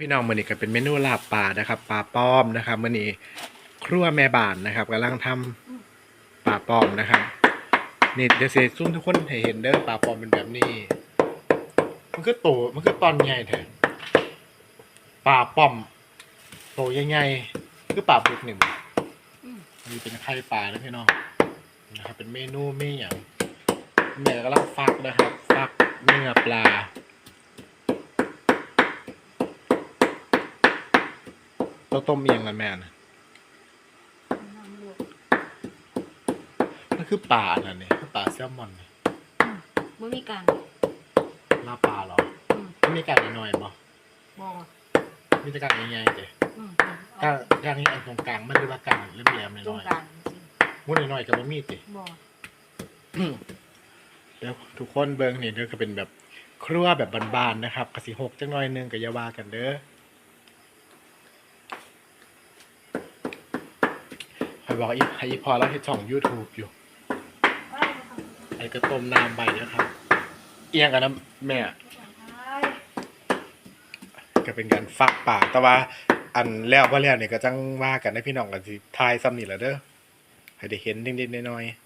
พี่น้องมื้อนี้ก็เป็นเมนูลาบปลานะครับปลาป้อมนะครับมื้อนี้ครัวแม่บ้านนะครับกำลังทำปลาป้อมนะครับนี่เดี๋ยวสิซุ่มทุกคนให้เห็นเด้อปลาป้อมเป็นแบบนี้ มันคือโตมันคือตอนใหญ่แท้ปลาป้อม โตใหญ่ๆคือปลาบึกหนึ่งมันเป็นไข่ปลานะพี่น้องนะครับเป็นเมนูไม่อย่างแม่กำลังฟักนะครับ ฟักเนื้อปลา ตัวต้มเอียงกันแม่นะน้ำลวกมันคือปลาน่ะเนี่ยคือปลาแซลมอนนี่อืมบ่มีการลาบปลาเหรออืมมันมีการหน่อยๆบ่บ่มีแต่การใหญ่ๆเด้อืมการการนี้อันตรงกลางมันหรือว่าการเล่มแหลมๆตรน้งอยกลางสิๆมุ้นน้อยๆก็บ่มีติบ่เดี๋ยวทุกคนเบิ่งนี่เด้อก็เป็นแบบครัวแบบบานๆนะครับกะสิหกจังหน่อยหนึงก็อย่าว่ากันเด้อใคร บอกอีไอพอแล้วที่ช่อง YouTube อยู่ ไอ้ก็ต้มน้ำใบนะครับ เอียงกันนะแม่ ก็เป็นการฟักปากแต่ว่า อันแล้วว่าแล้วเนี่ยก็จังว่ากันให้พี่น้องกันสิทายซ้ำนี่แหละเด้อให้ได้เห็นนิดๆหน้อยๆ